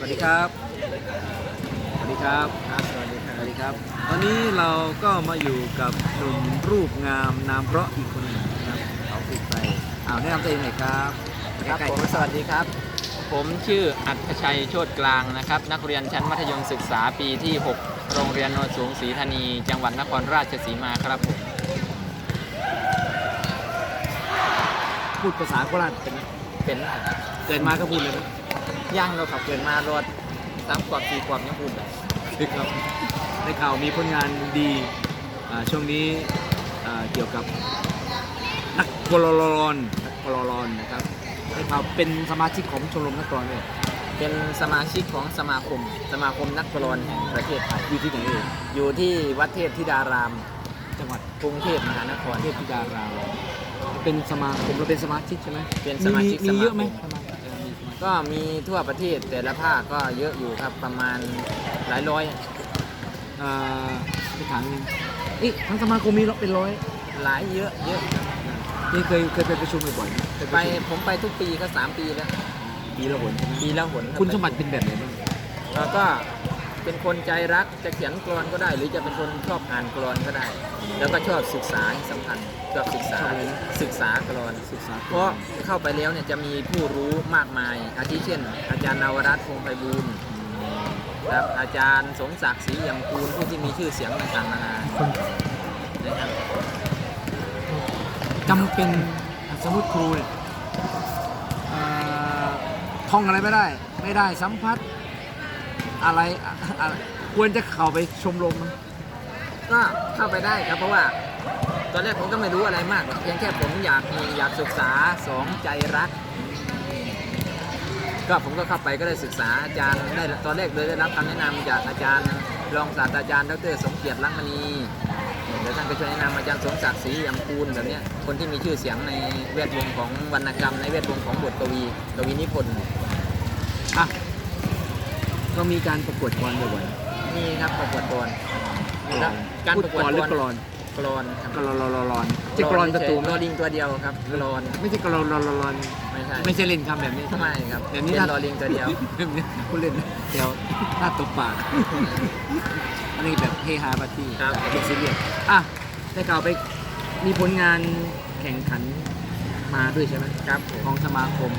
สวัสดีครับ สวัสดีครับครับ สวัสดีครัสบวัสดีครับวันนี้เราก็มาอยู่กับหนุ่มรูปงามนามเพราะอีกคนหนึ่งนะครับเขาปิดไปอ้าวแนะนำตัวเองหน่อยครับครับใกล้ๆผมสวัสดีครับ ผมชื่ออัธชัยโชติกลางนะครับ นักเรียนชั้นมัธยมศึกษาปีที่ 6 โรงเรียนโนนสูงศรีธานี จังหวัดนครราชสีมาครับผมพูดภาษาโคราชเป็นไหมเป็นเกิดมาก็พูดเลยนะ ย่างเราขับเกินมารถสามขวบสี่ขวบยังพูดเลยครับได้ข่าวมีผลงานดีอ่าช่วงนี้อ่าเกี่ยวกับนักกลอรอนนักกลอรอนนะครับได้ข่าวเป็นสมาชิกของชมรมนักกลอนเนี่ยเป็นสมาชิกของสมาคม สมาคมนักกลอนแห่งประเทศไทยอยู่ที่ไหนเอ่ยอยู่ที่วัดเทพธิดาราม จังหวัดกรุงเทพมหานครเทพธิดารามเป็นสมาคมเราเป็นสมาชิกใช่ไหมเป็นสมาชิกมีเยอะไหมสมาคมสมาชิกมีสมาชิ กก็มีทั่วประเทศแต่ละภาคก็เยอะอยู่ครับประมาณหลายร้อยอ่าไปถามนึงนี่ทั้งสมาคมมีเป็นร้อยหลายเยอะเยอะครับนี่เคยเคยไปประชุมบ่อยๆไหมเคยไประชุมผมไปทุกปีก็สามปีแล้ว ปีละหนใช่ไหมปีละหนรับคุณสมบัติเป็นแบบไหนบ้าง แล้วก็ เป็นคนใจรักจะเขียนกลอนก็ได้ หรือจะเป็นคนชอบอ่านกลอนก็ได้ แล้วก็ชอบศึกษาให้สำคัญชอบศึกษาศึกษากลอนศึกษาเพราะเข้าไปแล้วเนี่ยจะมีผู้รู้มากมาย อาทิเช่น อาจารย์นวรัตน์พงษ์ไพบูลย์ครับอาจารย์สมศักดิ์ศรีเอี่ยมกูลผู้ที่มีชื่อเสียงต่างๆนานานะครับจำเป็นสมมติครูเนี่ยเอ่อท่องอะไรไม่ได้ ไม่ได้สัมผัส อะไรอะไร ควรจะเข้าไปชมรมไหมก็เข้าไปได้ครับเพราะว่า ตอนแรกผมก็ไม่รู้อะไรมากหรอกเพียงแค่ผมอยากมีอยากศึกษาสองใจรัก ก็ผมก็เข้าไปก็ได้ศึกษาอาจารย์ได้ตอนแรกเลยได้รับคำแนะนำจากอาจารย์รองศาสตราจารย์ดรสมเกียรติลังมณีเดี๋ยวท่านก็ช่วยแนะนำอาจารย์สมศักดิ์ศรียำคูลแบบเนี้ยคนที่มีชื่อเสียงในแวดวงของวรรณกรรมในแวดวงของบทกวีกวีนิพนธ์อะ ก็มีการประกวดกรบ่อยนี่ครับประกวดกลอนๆแล้วการพูดประกวดกรหรือกรอนกลอนครับกรอนรอนรอนจะกรอนประตูไหมลอลิงตัวเดียวครับกลอนไม่ใช่กรอนรอนรอนไม่ใช่ไม่ใช่เล่นคำแบบนี้ทำไมครับเดี๋ยวนี้เป็นถ้าลอลิงตัวเดียว แบบนี้คุณเล่นเดี๋ยวหน้าตบปาก อันนี้แบบเฮฮาปาร์ตี้ครับเป็นซีเรียสอะได้กล่าวไปมีผลงานแข่งขันมาด้วยใช่ไหมครับผมของสมาคม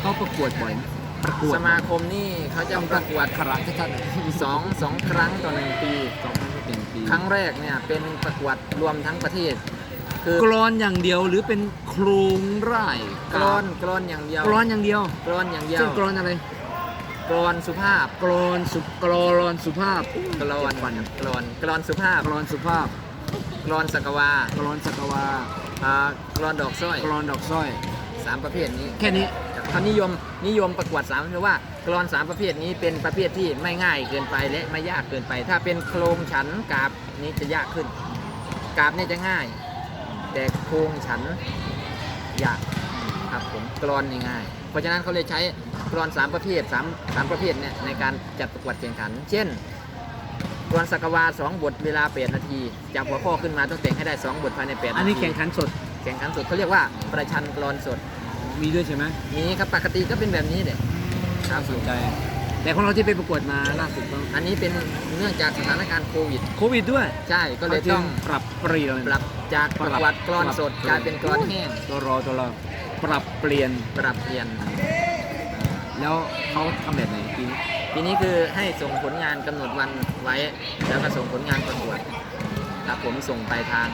เขาประกวดบ่อยไหม ประกวดสมาคมนี่เขาจะประกวดขระชัดๆสองสองครั้งต่อหนึ่งปีสองครั้งก็เป็นปี ครั้งแรกเนี่ยเป็นประกวดรวมทั้งประเทศ คือกรอนอย่างเดียวหรือเป็นโครงร่ายกรอนกรอนอย่างเดียวกรอนอย่างเดียวกรอนอย่างเดียวเช่นกรอนอะไรกรอนสุภาพกรอนสุกรอนสุภาพกรอนวันกรอนกรอนสุภาพกรอนสุภาพกรอนสักวากรอนสักวาอ่ากรอนดอกสร้อยกรอนดอกสร้อยสามประเภทนี้ แค่นี้ เขานิยมนิยมประกวดสามคือว่ากรอนสามประเภทนี้เป็นประเภทที่ไม่ง่ายเกินไปและไม่ยากเกินไป ถ้าเป็นโครงฉันกาบนี้จะยากขึ้น กาบเนี่ยจะง่าย แต่โครงฉันยากครับผมกรอนนี่ง่าย เพราะฉะนั้นเขาเลยใช้กรอนสามประเภทสามสามประเภทเนี่ยในการจัดประกวดแข่งขัน เช่นกรอนสักวาสองบทเวลา8นาทีจากหัวข้อขึ้นมาต้องแต่งให้ได้สองบทภายใน8นาทีอันนี้แข่งขันสดแข่งขันสดเขาเรียกว่าประชันกรอนสด มีด้วยใช่ไหมมีครับปกติก็เป็นแบบนี้เลยน่าสนใจ แต่ของเราที่ไปประกวดมาล่าสุดก็อันนี้เป็นเนื่องจากสถานการณ์โควิด โควิดด้วย ใช่ก็เลยต้องปรับเปลี่ยนปรับจากประกวดกรอนสดกลายเป็นกรอนแห้งตัวรอตัวรอปรับเปลี่ยนปรับเปลี่ยน แล้วเขาทำแบบไหนปีนี้ปีนี้คือให้ส่งผลงานกำหนดวันไว้ แล้วก็ส่งผลงานประกวดครับผมส่งไปทาง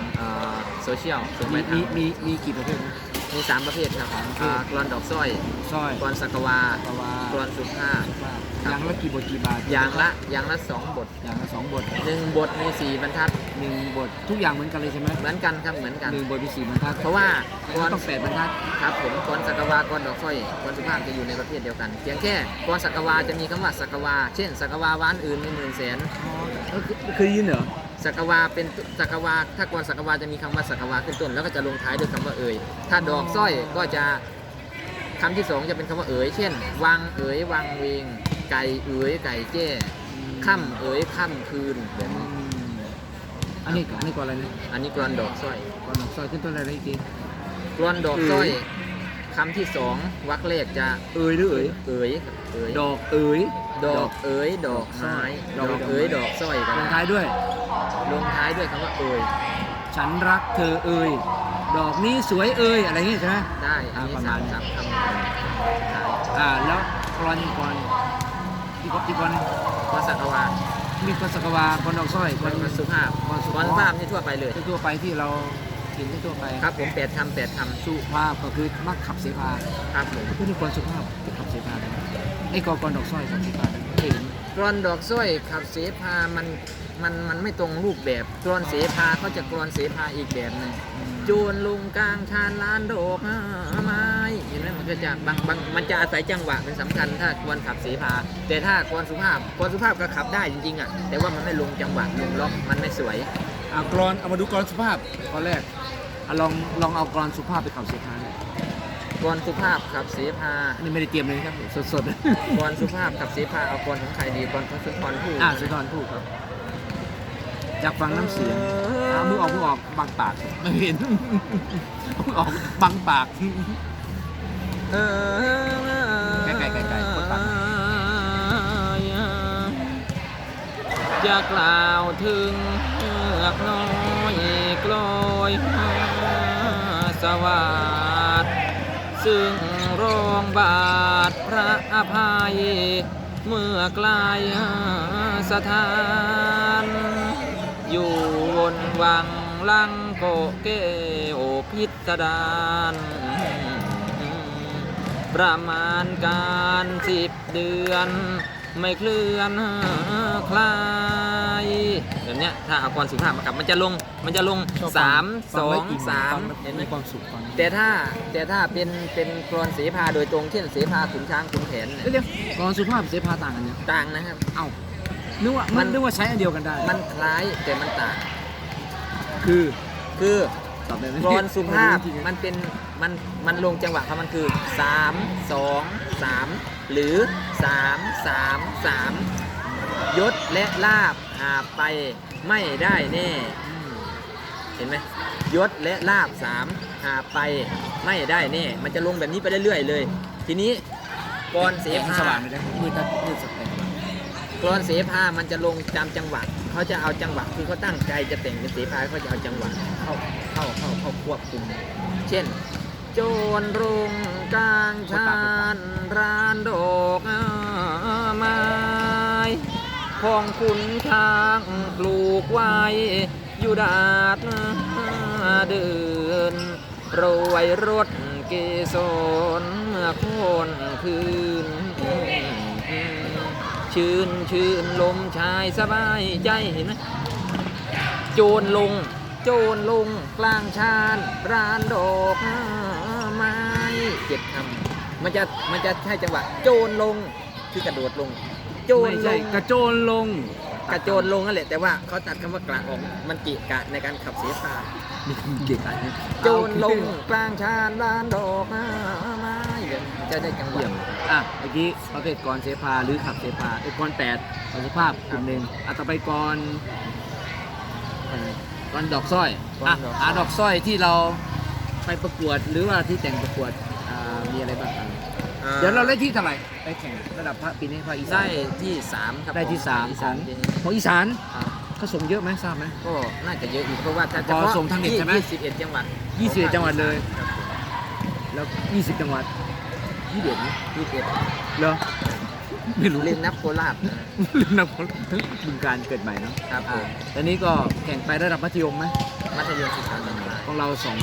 โซเชียลส่งไปมีทางมีมีมีกี่ประเภทนะ มีสามประเภทครับอ่ากรอนดอกสร้อยสร้อยกรอนสักวาปวากรอนสุภาพอย่างละกี่บทกี่บาทอย่างละอย่างละสองบทอย่างละสองบทหนึ่งบทมีสี่บรรทัดหนึ่งบททุกอย่างเหมือนกันเลยใช่ไหมเหมือนกันครับเหมือนกัน หนึ่งบทมีสี่บรรทัดเพราะว่าเพกราะรว่าอนต้องแปดบรรทัดครับผมกรสักวากรดอกสร้อยกรสุภาพจะอยู่ในประเภทเดียวกันเพียงแค่กรสักวาจะมีคำว่าสักวา เช่นสักวาวานอื่นมีหมื่นแสนเคยยินเหรอ สักวาเป็นสักวาถ้ากรสักวาจะมีคำว่าสักวาขึ้นต้น แล้วก็จะลงท้ายด้วยคำว่าเอ่ยถ้าดอกสร้อยก็จะคำที่สองจะเป็นคำว่าเอ่ยเช่น วังเอ่ยวังเวง ไก่เอ่ยไก่แจ้ค่ำเอ่ยค่ำคืนแบบอืนี้มอันนี้อันนี้ก่อนอะไรนะอันนี้กรอนดอกสร้อยก่อนซอยขึ้นต้นอะไรอีกทีกรอนดอกสร้อยคคำที่สองวรรคแรกจะเอ่ยหรือเอ่ยเอ๋ยครับเอ๋ยดอกเอ่ย ดอกเอ๋ยดอกสร้อยดดออกกเอ๋ยดอกสร้อยกันลงท้ายด้วย ลงท้ายด้วยคำว่าเอ๋ยฉันรักเธอเอ่ยดอกนี้สวยเอ่ยอะไรอย่างงี้ใช่ไหม ได้อันนี้อ่าประสามาณมนี้ สามคำท้ายอ่าแล้วกรอนอีกกรอนอีกกรอนอีกกรอนหนึ่งกรสักวามีกรสักวากรดอกสร้อยกรสุภาพกรสุกรสุภาพนี่ทั่วไปเลย ทั่วไปที่เราเห็นทั่วไปครับผมแปดคำแปดคสุภาพก็คือมักขับเสพาำครับผม คือนี่กรสุภาพที่ขับเสพาได้ไหม ไอ้กรกรดอกสร้อยขับพาได้ไหมเคยเห็น กรอนดอกสร้อยขับเสพามันมันมันไม่ตรงรูปแบบกรอนเสพาเขาจะกรอนเสพาอีกแบบหนึ่งโจรลุงกลางชานลานดอกไม้เห็นไหมมันก็จะบางบางมันจะอาศัยจังหวะเป็นสำคัญถ้าควรขับเสพา แต่ถ้าควรสุภาพควรสุภาพก็ขับได้จริงๆอะแต่ว่ามันไม่ลงจังหวะลงล็อกมันไม่สวยอ่ากรอนเอามาดูกรอนสุภาพกรอนแรกอะลองลองเอากรอนสุภาพไปขับเสพาเนี่ย กรสุภาพขับเสพาอันนี่ไม่ได้เตรียมเลยนะครับสดกรสุภาพขับเสพาเอากรของใครดีกรของสุนทรภู่ๆ อ่าสุนทรภู่ครับอยากฟังน้ำเสียงอ่ามือออกมือออกบังปากไม่เห็นมือออกบังปาก เออไกลๆไกลๆกดปาก จะกล่าวถึงเมือกน้อยกลอยสวัสด ซึ่งรองบาทพระอภัย เมื่อไกลสถาน อยู่บนวังลังโกเกโอพิสดารประมาณการสิบเดือน ไม่เคลื่อนคลายแบบเนี้ยถ้าเอากรสุภาพมากับมันจะลงมันจะลงชอบฟัสามฟัสอไว้งอิ่สามฟังเห็นไหมมีความสุขฟังแต่ถ้าแต่ถ้าเป็นเป็นกรอนเสภาโดยตรงเช่นเสภาขุนช้างขุนแผนเนี่ยเดี๋ยวๆกรอนสุภาพเสพาต่างกันเนี่ยต่างนะครับเอ้านึกว่ามัมันนนึกว่าใช้อันเดียวกันได้ มันคล้ายแต่มันต่าง คือคือตอบได้ไหมกรอนสุภาพไม่รู้จริงๆมันเป็นมันมันลงจังหวะของมันคือ3 2 3 หรือ 3 3 3 ยศและลาบหาไปไม่ได้แน่ เห็นไหมยศและลาบสามหาไปไม่ได้แน่ มันจะลงแบบนี้ไปเรื่อยๆเลย ทีนี้กรอนเสเสียงภาสว่างเลยนะมืดตัดมืดสักแต่กรอนเสภามันจะลงตามจังหวะเขาจะเอาจังหวะคือเขาตั้งใจจะแต่งเป็นเสภาเขาจะเอาจังหวะเข้าเข้าเข้าเข้าควบคุม เช่น โจรรุงกลางชานร้านดอกไม้ของคุณช้างปลูกไว้อยู่ดาดเดินโรยรถเกสรเมื่อโคนคืน ชื่นชื่นลมชายสบายใจเห็นไหมโจรลง โจรลงกลางชานร้านดอกไม้เจ็ดคำมันจะมันจะใช่จังหวะโจรลงคือกระโดดลง โจรไม่ลใช่งกระโจนลงกระโจนลงนั่นแหละแต่ว่าเขาตัดคำว่ากระออกมันเกะกะในการขับเสพามีเด็กอะไรโจรลงกลางชานร้านดอกไม้แบบจะได้จังหวะ เยี่ยมอะเมื่อกี้ประเภทกรเสพาหรือขับเสพาไอ้กรแปดกรสุภาพกลุ่มหนึ่งอะต่อไปกร อะไรกรดอกสร้อยอะอะดอกสร้อยที่เราไปประกวดหรือว่าที่แต่งประกวดอ่ามีอะไรบ้างครับอ่เดี๋ยวเราได้ที่เท่าไหร่ไปแข่งระดับภาคปีนี้ภาคอีสาได้นที่สามครับได้ที่สามอีขสาอนงปีนี้ของอีสานครับเขาส่งเยอะไหมทราบไหม ก็น่าจะเยอะอยู่เพราะว่าถ้าพอส่งทางเน็ตใช่ไหมยี่สิบเอ็ดจังหวัดยี่สิบเอ็ดจังหวัดเลย ครับผมแล้ว 20 จังหวัดยี่สิบเอ็ดนี่ยี่สิบเอ็ดเหรอ ไม่รู้เล่นนับโคราชนะลืมนับคนบึงการเกิดใหม่เนาะครับผอ่ามตอนนี้ก็แข่งไประดับมัธยมไหมมัธยมศึกษาจังหวัดของเราส่ง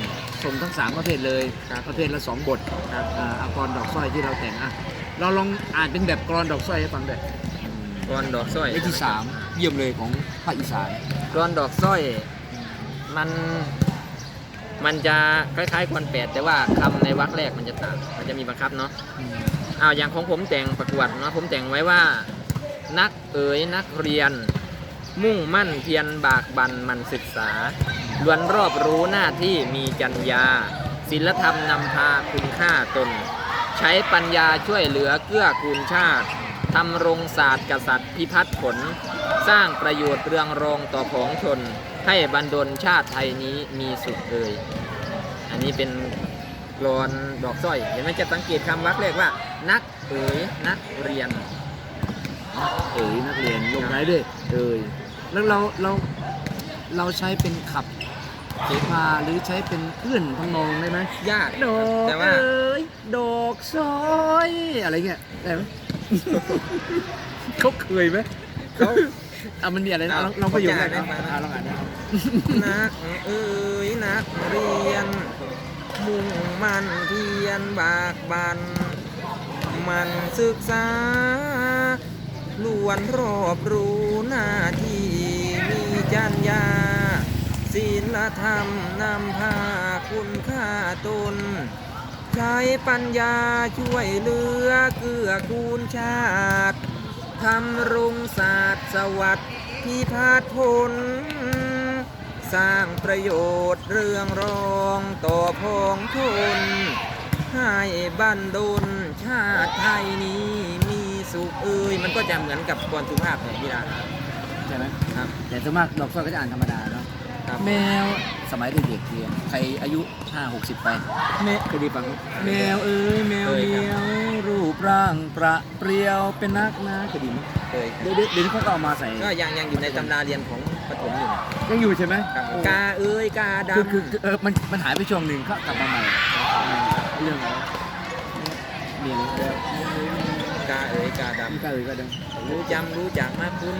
ส่งทั้ง3ประเภทเลยครับประเภทละ2บทครับอ่าเอากรดอกสร้อยที่เราแต่งอะเราลองอ่านเป็นแบบกรอนดอกสร้อยให้ฟังด้วยกรอนดอกสร้อยเลขที่3เยี่ยมเลยของภาคอีสานกรอนดอกสร้อยมันมันจะคล้ายๆกรอนแปดแต่ว่าคำในวรรคแรกมันจะต่างมันจะมีบังคับเนาะ อ้าวอย่างของผมแต่งประกวดนะผมแต่งไว้ว่า นักเอ๋ยนักเรียน มุ่งมั่นเพียรบากบันมันศึกษาล้วนรอบรู้หน้าที่มีจัญญาศิลธรรมนำพาคุณค่าตน ใช้ปัญญาช่วยเหลือเกื้อกูลชาติทำรงศาสตร์กษัตริย์พิพัฒน์ผล สร้างประโยชน์เรืองรองต่อของชน ให้บรรดลชาติไทยนี้มีสุขเอ่ยอันนี้เป็นกรอนดอกสร้อย เห็นไหมจะสังเกตคำวักแรกว่า นักเอ๋ยนักเรียน เอ๋ยนักเรียนลงท้ายด้วยเอ๋ยแล้วเราเราเราใช้เป็นขับเสพาหรือใช้เป็นเอื้อนทำนองได้ไหมยากดอกแต่ว่าเอ๋ยดอกซอยอะไรเงี้ยได้ไหมเขาเคยไหมเขาอะมันมีอะไรนะอะลองลองประโยคแรกผมนะอยากได้อะลองอ่านนะนักเอ๋ยนักเรียนมุ่งมันเพียรบากบัน มันศึกษาล้วนรอบรู้หน้าที่มีจัญญาศีลธรรมนำพาคุณค่าตน ใช้ปัญญาช่วยเหลือเกื้อกูลชาติทำรงศาสตร์สวัสดิ์พิพาทผลสร้างประโยชน์เรื่องรองต่อพองทนให้บันดล ชาติไทยนี้มีสุขเอ่ยมันก็จะเหมือนกับกรสุภาพของพี่ดาใช่ไหมครับแต่ส่วนมากดอกซอยก็จะอ่านธรรมดาเนาะครับแมวสมัยเด็กๆเรียนใครอายุ 5 60 ไปแมวเคยไดีฟังไหมแมวเอ้ยแมวเคยเมีครับยวรูปร่างประเปรียวเป็นนักนะเคยไดีไหมเคยเดี๋ยวเดี๋ยวเดี๋ยวนี้เขาก็เอามาใส่ก็ยังยังอยู่ในตำราเรียนของประถมอยู่ยังอยู่ใช่ไหมครับโอ้กาเอ้ยกาดคือคือคือเออมันมันหายไปช่วงหนึ่งเขากลับมาใหม่เรื่องอะไร เมียแล้วำกาเอ้ยกาดมีก็เอ่ยก็ดังำรู้จำรู้จักมากคุ้น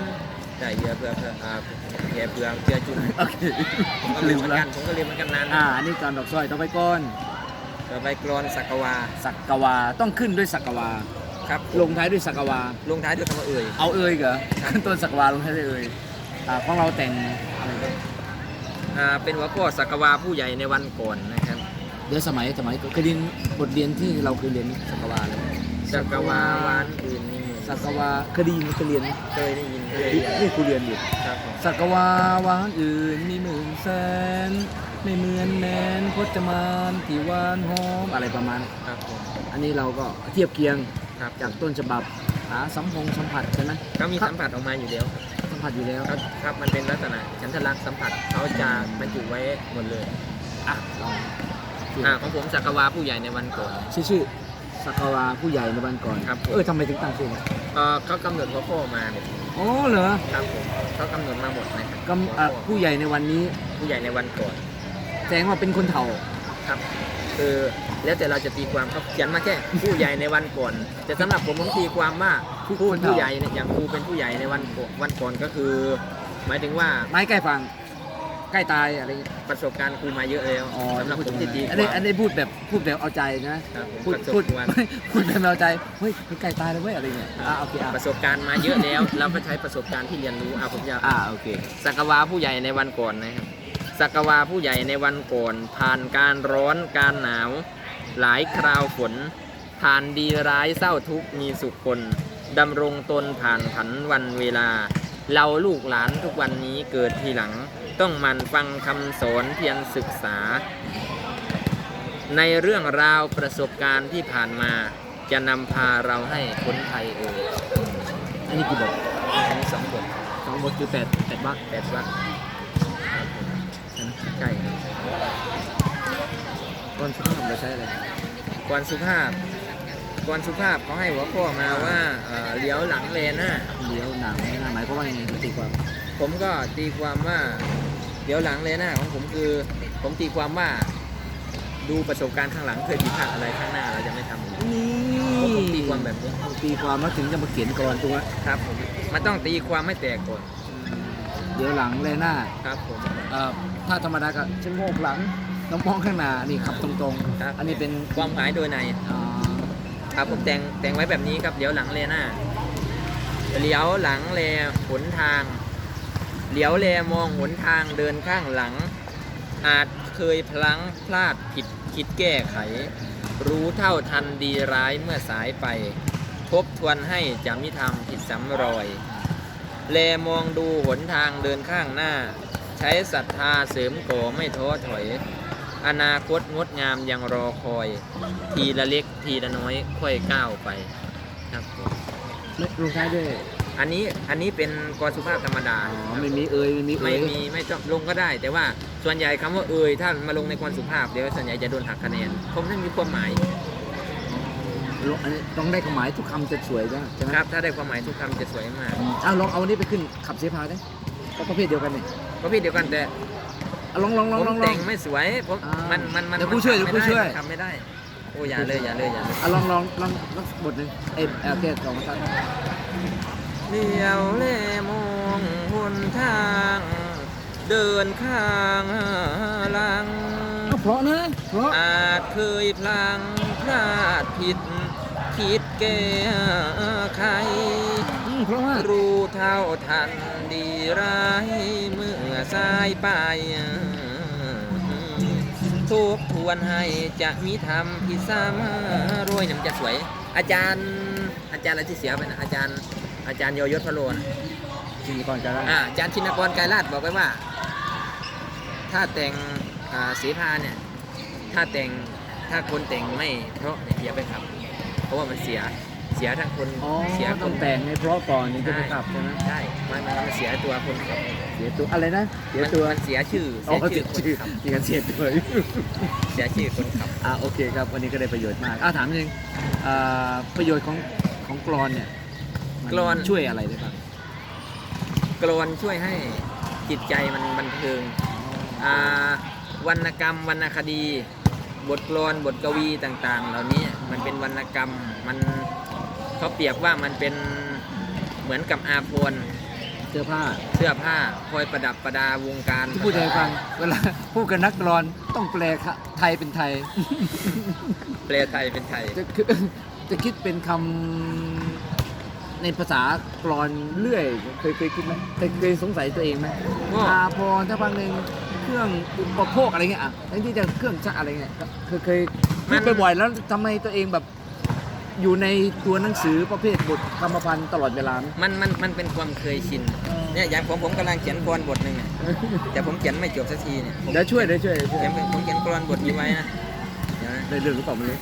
แต่เหยื่อเพื่อเพื่ออ่าเหยื่อเพื่อเพื่อจุนโอเคผมก็เรีลืยนมเหมือนแล้กัวนผมก็เรียนเหมือนกันนานอ่าอันนี้การดอกสร้อยต้องไปก้อนต่อไปกรอนสักกวาสักกวาต้องขึ้นด้วยสักกวาครับลงท้ายด้วยสักกวาลงท้ายด้วยคำว่าเอ่ยเอาเอ่ยเหรอครับขึ้นต้นสักวาลงท้ายด้วยเอ่ยอ่าของเราแต่งอะไรกันอ่าเป็นหัวข้อสักกวาผู้ใหญ่ในวันก่อนนะครับ เดี๋ยวสมัยสมัยเคยเรียนบทเรียนที่เราเคยเรียนสักวาเลยสักกวาวานอื่นนี่สักวาเคยได้ยินเคยเรียนไหมเคยได้ยินเคยนี่เรียนนี่ครูเรียนอยู่ครับผมสักวาวานอื่นมีหมื่นแสนไม่เหมือนแมนพจมานที่หวานหอมอะไรประมาณนั้นครับผมอันนี้เราก็เทียบเคียงครับจากต้นฉบับหาสัมพงสัมผัสใช่ไหมเขามีสัมผัสออกมาอยู่แล้วสัมผัสอยู่แล้วครับครับมันเป็นลักษณะฉันทลักษณ์สัมผัสเขาจะบรรจุไว้หมดเลยอะลอง อ่าของผมสักกวาผู้ใหญ่ในวันก่อน ชื่อชื่อสักวาผู้ใหญ่ในวันก่อนครับผม เออทำไมถึงตั้งชื่อนี้เอ่อเขากำหนดหัวข้อมาเนี่ยอ๋อเหรอครับผมเขากำหนดมาหมดนะครับกำอะผู้ใหญ่ในวันนี้ผู้ใหญ่ในวันก่อนแสดงว่าเป็นคนเฒ่า ครับ คือแล้วแต่เราจะตีความเขาเขียนมาแค่ ผู้ใหญ่ในวันก่อน แต่สำหรับผมผมตีความว่าผู้ผู้ใหญ่เนี่ยอย่างครูเป็นผู้ใหญ่ในวันก่อนวันก่อนก็คือ หมายถึงว่า ไม้ใกล้ฟัง ใกล้ตายอะไรอย่างเงี้ย ประสบการณ์ครูมาเยอะแล้วอ๋อสำหรับผมที่ตีคอันวานี้มอันนี้พูดแบบพูดแบบเอาใจนะครับผมพูดประสบพูดการณ์พูดแบบเอาใจเฮ้ยมันใกล้ตายแล้วเว้ยอะไรเงี้ยอะโอเคอะประสบการณ์มาเยอะแล้ว เราก็ใช้ประสบการณ์ที่เรียนรู้เอาผมจะอ่าโอเคสักวาผู้ใหญ่ในวันก่อนนะครับสักวาผู้ใหญ่ในวันก่อน ผ่านการร้อนการหนาว หลายคราวฝนผ่านดีร้ายเศร้าทุกข์มีสุขคนดำรงตนผ่านผันวันเวลา เราลูกหลานทุกวันนี้เกิดทีหลัง ต้องหมันฟังคำสอนเพียรศึกษา ในเรื่องราวประสบการณ์ที่ผ่านมาจะนำพาเราให้พ้นภัยเอ่ยอันนี้กี่บทอันนี้สองบทสองบทคือแปดแปดวรรคแปดวักใช่ไหมใช่ครับตอนสุภาพเราใช้อะไรกวนสุภาพกวนสุภาพเขาให้หัวข้อมาว่าเอ่อเลี้ยวหลังเลนหน้าเลี้ยวหนังหน้าหมายความว่ายังไงตีความ ผมก็ตีความว่า เลี้ยวหลังเลนหน้าของผมคือผมตีความว่า ดูประสบการณ์ข้างหลังเคยผิดพลาดอะไรข้างหน้าเราจะไม่ทำอีกนี่ผมตีความแบบนี้ตีความแล้วถึงจะมาเขียนก่อนถูกไหมครับผมมันต้องตีความไม่แตกก่อนเดี๋ยวหลังเลยหน้าครับผมเอ่อถ้าธรรมดาก็ชะโงกหลังต้องมองข้างหน้านี่ขับตรงครับๆ อันนี้เป็นความหมายโดยใน อ่าครับผมแต่งแต่งไว้แบบนี้ครับเลี้ยวหลังเลนหน้าเลี้ยวหลังแลหนทาง เหลียวแลมองหนทางเดินข้างหลัง อาจเคยพลั้งพลาดผิดคิดแก้ไข รู้เท่าทันดีร้ายเมื่อสายไป ทบทวนให้จะมิทำผิดซ้ำรอย แลมองดูหนทางเดินข้างหน้า ใช้ศรัทธาเสริมก่อไม่ท้อถอย อนาคตงดงามยังรอคอย ทีละเล็กทีละน้อยค่อยก้าวไปครับผม ลงท้ายด้วย อันนี้อันนี้เป็นกรสุภาพธรรมดาอ๋อไม่มีเอ่ยไม่มีเอ่ไม่ยมีไม่ต้องลงก็ได้ แต่ว่าส่วนใหญ่คำว่าเอ่ยถ้ามาลงในกรสุภาพเดี๋ยวส่วนใหญ่จะโดนหักคะแนนผมไม่มีความหมายลองอันนี้ต้องได้ความหมายทุกคำจะสวยจ้ะใช่ไหมครับถ้าได้ความหมายทุกคำจะสวยมากอืมอ้าวลองเอาอันนี้ไปขึ้นขับเสพาได้ก็ประเภทเดียวกันนี่ก็พี่เดียวกันแต่อะลองลองลองผมลองลอแต่งง ไม่สวยผมอ่ามัมันมันมันเดี๋ยวผู้ช่วยมันเดี๋ยวผู้ช่วย ทำไม่ได้โอ้อย่าเลยอย่าเลยอย่าเลยอะลองลองลองลองบทหนึ่งเอ็มโอเคสองท่าน เดียวเล่มองหนทาง เดินข้างหลัง เอาเพราะนะเพราะอาจเคยพลังพลาดผิด คิดแก้ไข อืมเพราะว่ารู้เท่าทันดีร้ายเมื่อสายไปทบทวนให้จะมีทำพิซซ่ามารวยน้ำจะสวย อาจารย์ อาจารย์อะไรที่เสียไปนะอาจารย์ อาจารย์โยยศพะโลนะจริงก่อนจะได้อ่าอาจารย์ชินกรกายราชบอกไว้ว่า ถ้าแต่งอ่าสีพาเนี่ย ถ้าแต่งถ้าคนแต่งไม่เพราะเนี่ยอย่าไปขับ เพราะว่ามันเสียเสียทั้งคนอ๋อเสียคต้อนงแต่งให้เพราะก่อนถึงจะไปขับใช่ไหมใช่มันมันมันเสียตัวคนขับเสียตัวอะไรนะเสียมันตัวมันเสียชื่ออ๋อเสียเสีชื่ยอคนชื่อขับมีการเสียตัวเสียชื่อคนขับ อ่าโอเคครับวันนี้ก็ได้ประโยชน์มากอ่าถามนิดนึงอ่าประโยชน์ของของกรอนเนี่ย มักลอน ช่วยอะไรได้บ้างกรอนช่วยให้จิตใจมันบันเทิงอ่าวรรณกรรมวรรณคดี บทกลอนบทกวีต่าง ๆ เหล่านี้มันเป็นวรรณกรรมมันเขาเปรียบว่ามันเป็นเหมือนกับอาภรณ์เสื้อผ้าเสื้อผ้าคอยประดับประดาวงการที่พูดให้ฟังเวลาพูดกับนักกรอนต้องแปลค่ะไทยเป็นไทย แปลไทยเป็นไทย จะคือจะคิดเป็นคำ ในภาษากรอนเรื่อยเคยเคยคิดไหมเคยเคยสงสัยตัวเองไหมก็อาพรถ้าบางหนึ่งเครื่องอุปโภคอะไรเงี้ยอะแทนที่จะเครื่องชักอะไรเงี้ยก็เคยเคยพูดไปบ่อยแล้วทำไมตัวเองแบบอยู่ในตัวหนังสือประเภทบทกรรมพันธ์ตลอดเวลาไหมมันมันมันเป็นความเคยชินเนี่ยอย่างผมผมกำลังเขียนกรอนบทหนึ่งเนี่ยแต่ผมเขียนไม่จบสักทีเนี่ยผมเดี๋ยวช่วยเดี๋ยวช่วยเดี๋ยวช่วย เขียนเป็นผมเขียนกรอนบทนี้ไว้นะเดี๋ยวนะ ได้เรื่องหรือเปล่าไม่รู้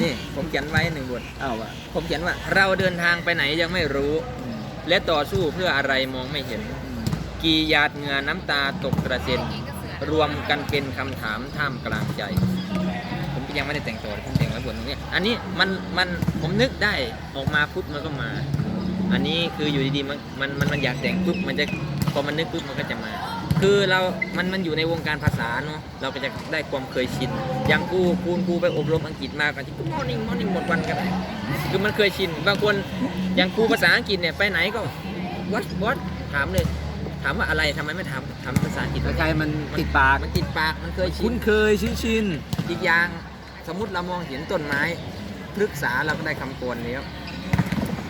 นี่ผมเขียนไว้หนึ่งบทอ้าวว่ะผมเขียนว่า เราเดินทางไปไหนยังไม่รู้ อืมและต่อสู้เพื่ออะไรมองไม่เห็น อืมกี่หยาดเหงื่อน้ำตาตกกระเซ็น รวมกันเป็นคำถามท่ามกลางใจ ผมยังไม่ได้แต่งตัวผมแต่งไว้บทตรงนี้ อันนี้มันมันผมนึกได้ออกมาปุ๊บมันก็มา อันนี้คืออยู่ดีๆมันมันมันมันอยากแต่งปุ๊บมันจะพอมันนึกปุ๊บมันก็จะมา คือเรา มันมันอยู่ในวงการภาษาเนาะ เราก็จะได้ความเคยชิน อย่างกูกูกูไปอบรมอังกฤษมาก็ที่กู morning morning หมดวันกันคือมันเคยชิน บางคนอย่างกูภาษาอังกฤษเนี่ยไปไหนก็ what what ถามเลย ถามว่าอะไรทำไมไม่ถามถามภาษาอังกฤษใครๆมันติดปาก มันติดปาก มันเคยชิคุ้น นเคยชินชินอีกอย่างสมมติเรามองเห็นต้นไม้พฤกษาเราก็ได้คำกรแล้ว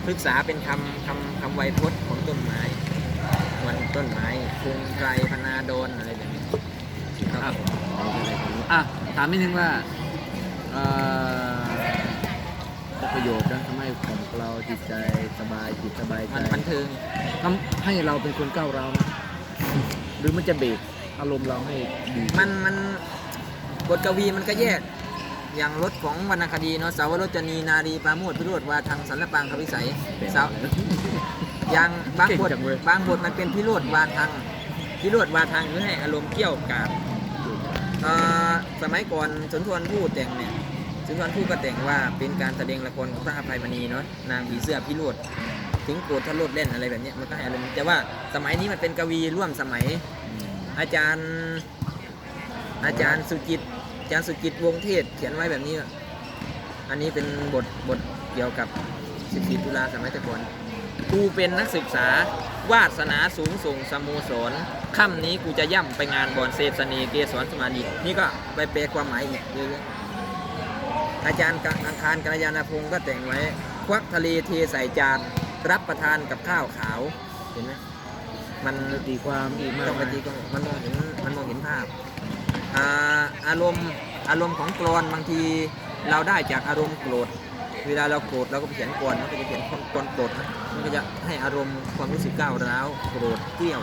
พฤกษาเป็นคำคำคำไวยพจน์ของต้นไม้เห มือนต้นไม้คุงไกรพนาโดนอะไรแบบนี้ครับอะถามนิดนึงว่าเอ่อประโยชน์นะทำให้ของเราจิตใจสบายจิตสบายใจมันบันเทิงทำให้เราเป็นคนก้าวร้าวไหมหรือมันจะเบรกอารมณ์เราให้ดีมันมันบทกวีมันก็แยก อย่างรถของวรรณคดีเนาะสาวรจนีนารีปราโมทพิโรธวาทางสันลปังควิสัยสาวอ ย่างบางบทบางบทมันเป็นพิโรธวาทางพิโรธวาทางคือให้อารมณ์เกี่ยวกาดเอ่อสมัยก่อนสุนทรภู่แต่งเนี่ยสุนทรภู่ก็แต่งว่าเป็นการแสดงละครของพระอภัยมณีเนาะนางผีเสื้อพิโรธถึงโกรธทะโลดเล่นอะไรแบบเนี้ยมันก็ให้อารมณ์แต่ว่าสมัยนี้มันเป็นกวีร่วมสมัย อาจารย์ อาจารย์สุจิต อาจารย์สุจิตวงศ์เทศ เขียนไว้แบบนี้ว่าอันนี้เป็นบทบทเกี่ยวกับ 14 ตุลาสมัยแต่ก่อน กูเป็นนักศึกษาวาสนาสูงส่งสโมสรค่ำนี้กูจะย่ำไปงานบอนเซฟสนีเกสรสมาดีนี่ก็ไปแปลความหมายอีกเยอะอาจารย์อังคารกัลยาณพงศ์ก็แต่งไว้ ควักทะเลเทใส่จานรับประทานกับข้าวขาวเห็นไหมมันตีความอีกมากต้องไปมายตีก็มันมองเห็นมันมองเห็นภาพอาอารมณ์อารมณ์ของกรอนบางทีเราได้จากอารมณ์โกรธ เวลาเราโกรธเราก็ไปเขียนกรมันก็จะเขียนกรโกรธนะมันก็จะให้อารมณ์ความรู้สึกก้าวร้าวโกรธเกลี้ยว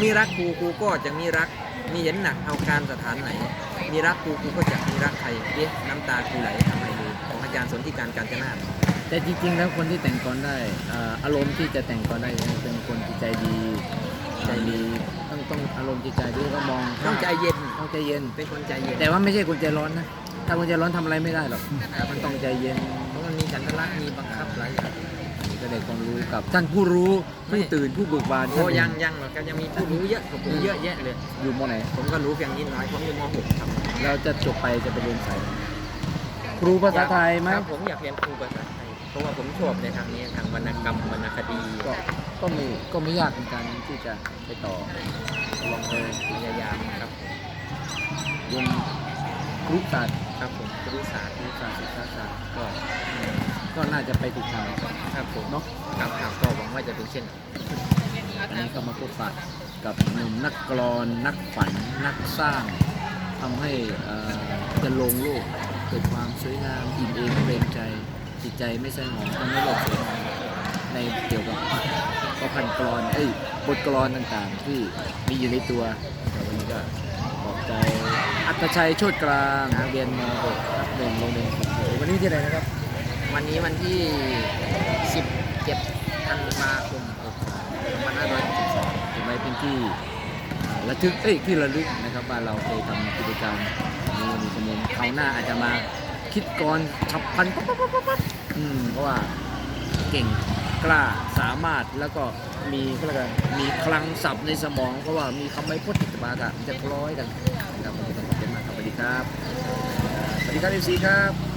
มีรักกูกูก็จะมีรัก มีเห็นหนักเอาการสถานไหน มีรักกูกูก็จะมีรักใครเอ๊ะน้ำตากูไหลทำไมดูของอาจารย์สนธิการการจนาถแต่จริงๆแล้วคนที่แต่งกลอนได้อ่าอารมณ์ที่จะแต่งกลอนได้เป็นคนที่ใจดีใจดีต้องต้องอารมณ์จิตใจดีแล้วก็มองต้องใจเย็นต้องใจเย็นเป็นคนใจเย็นแต่ว่าไม่ใช่คนใจร้อนนะ ถ้าคนใจร้อนทำอะไรไม่ได้หรอกมันต้องใจเย็น เพราะมันมีฉันทละมีบังคับหลายอย่างก็ได้ความรู้กับท่านผู้รู้ผู้ตื่นผู้เบิกบานโอ้ท่านยังยังหรอกครับยังมีผู้รู้เยอะกว่าผมเยอะแยะเลย อยู่มอไหน ผมก็รู้เพียงนิดน้อยผมอยู่ม .6 ครับเราจะจบไปจะไปเรียนสายครูภาษาไทยไหมครับผมอยากเรียนครูภาษาไทยเพราะว่าผมชอบในทางนี้ทางวรรณกรรมวรรณคดี ก็ก็ไม่ก็ไม่ยากในการที่จะไปต่อลองเลยพยายามครับวงครุศาสตร์ ครับผมครุศาสตร์ครุศาสตร์ศึกษาศาสตร์ก็ก็น่าจะไปถูกทางครับผมเนาะครับครับก็หวังว่าจะเป็นเช่นนั้นอันนี้ก็มาพบปะกับหนุ่มนักกลอนนักฝันนักสร้างทำให้เอ่อจะลงโลกเกิดความสวยงามอิ่มเอมเปรมใจจิตใจไม่ใช่หมองทำให้โลกสวยงามในเกี่ยวกับก็พันกลอนเอ้ยบทกลอนต่างๆ ที่มีอยู่ในตัวแต่วันนี้ก็ขอบ ใจอัตชัยโชติกลางเรียนม .6 ครับหนึ่งโรงเรียนขุนศรีวันนี้ที่ไหนนะครับ วันนี้วันที่ 17ธันวาคม2562เก็บไว้เป็นที่ระทึกเอ้ยที่ระลึกนะครับว่าเราเคยทำกิจกรรมนี้มีจำนวนคราหน้าอาจจะมาคิดกรฉับพลันปั๊บปั๊บปั๊บปั๊บปั๊บอืมเพราะว่าเก่งกล้าสามารถแล้วก็ มีก็แล้วกันมีคลังศัพท์ในสมองเพราะว่ามีคำไม่พูดติดมาอะจะคล้อยกันนะครับขอบคุณมากครับสวัสดีครับสวัสดีครับเอฟซีครับ